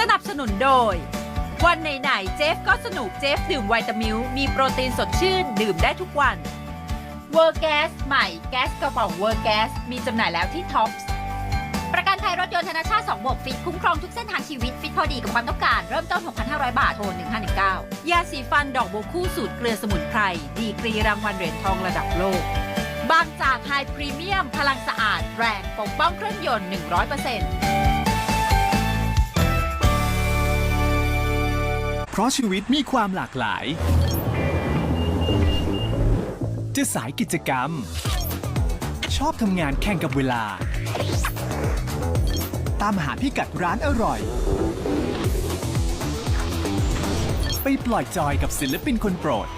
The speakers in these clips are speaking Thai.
สนับสนุนโดย วันไหนๆเจฟก็สนุกเจฟดื่มไวตามิลมีโปรตีนสดชื่น ดื่มได้ทุกวันเวอร์แกสใหม่แก๊สกระป๋องเวอร์แกสมีจำหน่ายแล้วที่ท็อปส์ประกันภัยรถยนต์ธนาชาติ2บวกฟิตคุ้มครองทุกเส้นทางชีวิต ฟิตพอดีกับความต้องการ เริ่มต้น 6,500 บาท โทร 1519 ยาสีฟันดอกโบคู่สูตรเกลือสมุนไพร ดีกรีรางวัลเหรียญทองระดับโลก บางจากไฮพรีเมียม พลังสะอาดแรงปกป้องเครื่องยนต์ 100% ราะชีวิตมีความหลากหลาย จะสายกิจกรรม ชอบทำงานแข่งกับเวลา ตามหาพิกัดร้านอร่อย ไปปล่อยจอยกับศิลปินคนโปรด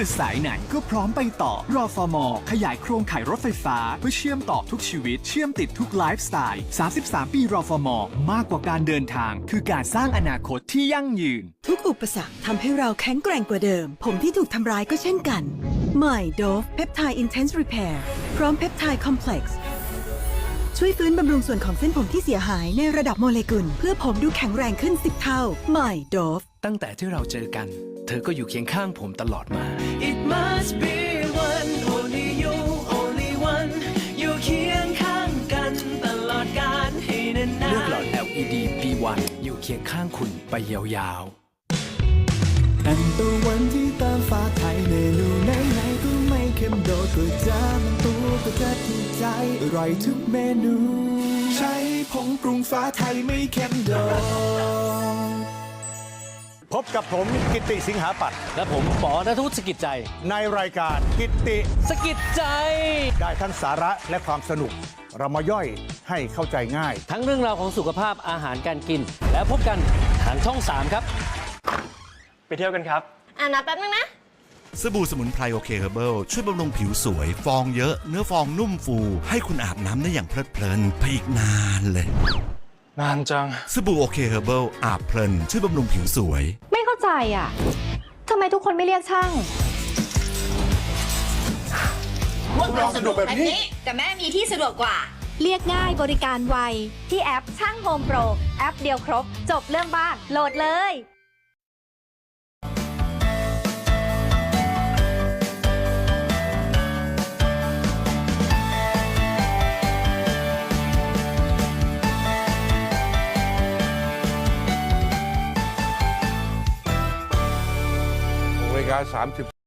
จะสายไหนก็พร้อมไปต่อรอฟอร์มอขยายโครงข่ายรถไฟฟ้า เพื่อเชื่อมต่อทุกชีวิต เชื่อมติดทุกไลฟ์สไตล์ 33 ปีรอฟอร์มอมากกว่าการเดินทาง คือการสร้างอนาคตที่ยั่งยืน ทุกอุปสรรคทำให้เราแข็งแกร่งกว่าเดิม ผมที่ถูกทำร้ายก็เช่นกันใหม่โดฟเพปไทด์อินเทนส์รีเพร์พร้อมเพปไทด์คอมเพล็กซ์ช่วยฟื้นบำรุงส่วนของเส้นผมที่เสียหายในระดับโมเลกุล เพื่อผมดูแข็งแรงขึ้น 10 เท่าใหม่โดฟตั้งแต่ที่เราเจอกัน เธอก็อยู่เคียงข้างผมตลอดมา It must be one only you only one อยู่เคียงข้างกันตลอดกาลให้นานๆ เลือกหลอด LED P1 อยู่เคียงข้างคุณไปยาวๆตั้งแต่วันที่เติมฟ้าไทยเมนูไหนไหนๆก็ไม่เค็มโดดก็จะมันตัวก็จะถูกใจอร่อยทุกเมนู ใช้ผงปรุงฟ้าไทยไม่เค็มโดด พบกับผมกิตติสิงหาปัตย์และผมปอนัทวุฒิสกิจใจ ในรายการกิตติสกิจใจ ได้ทั้งสาระและความสนุก เรามาย่อยให้เข้าใจง่าย ทั้งเรื่องราวของสุขภาพอาหารการกิน แล้วพบกันทางช่อง 3 ครับ ไปเที่ยวกันครับอ่านับแป๊บนึงนะ สบู่สมุนไพรโอเคเฮอร์เบิลช่วยบำรุงผิวสวย ฟองเยอะ เนื้อฟองนุ่มฟู ให้คุณอาบน้ำได้อย่างเพลิดเพลินไปอีกนานเลย นานจัง สบู่โอเคเฮอร์เบิลอาบเพลินช่วยบำรุงผิวสวย ไม่เข้าใจอะทำไมทุกคนไม่เรียกช่าง พวกเราสนุกแบบนี้ แต่แม่มีที่สะดวกกว่า เรียกง่ายบริการไว ที่แอปช่างโฮมโปร แอปเดียวครบ จบเรื่องบ้านโหลดเลยา30